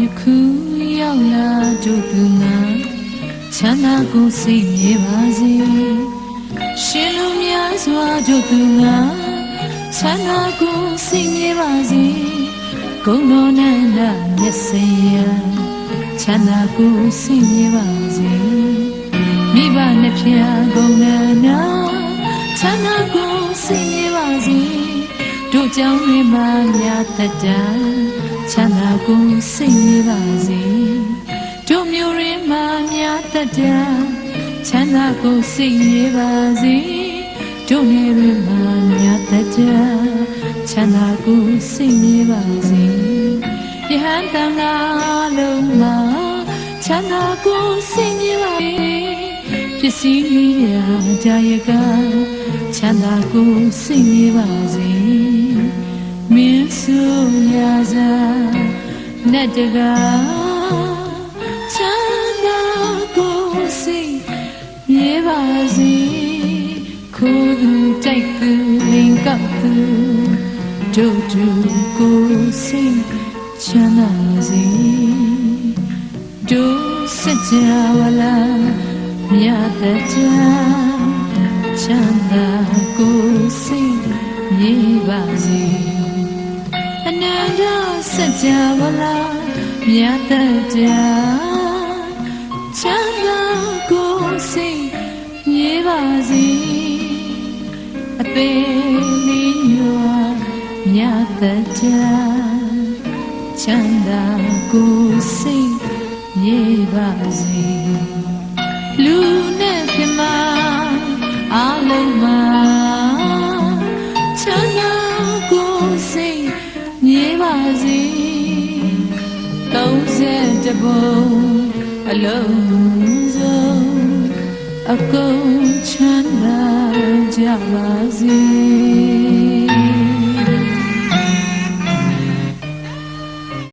ယခုရောက်လာတို့သူငါချမ်းသာကိုစိတ်မြေပါစေရှင်လူများစွာတို့သူငါချမ်းသာကိုစိတ်မြေပါစေဂုဏ်တော်နဲ့နာမျက်စိရချမ်းသာကိုစိတ်မြေပါစေမိဘနှစ်ဖျားဂုဏ်နဲ့နာချ ကြောင့်မိမများတတ်တာချမ်းသာကိုစိတ်မြေပါစေတို့မျိုးရင်းမှများတတ်တာချမ်းသာကိုစိတ်မြေပါစေတို့နေရင်းမှများတတ်တာချမ်းသာကိုစိတ်မြေပါစေယဟန်တန်လာလုံးမှာချမ်းသာကိုစိတ်မြေပါစေပစ္စည်းရာကြာရကချမ်းသာကိုစိတ်မြေပါစေမင်းစုရာစာနတ်တကာချမ်းသာကိုစိတ်မြေပါစေ ခိုးသူတိုက်သူလင်ကောက်သူတို့တူကိုစိတ်ချမ်း စကြဝဠာမြတ်တကြာချမ်းသာကိုစိတ်မြေပါစေအသေးလေးရွာမြတ်တကြာချမ်းသာကိုစိတ်မြေပါစေလူ တပုံအလုံးစုံအကုန်ချမ်းသာကြပါစေ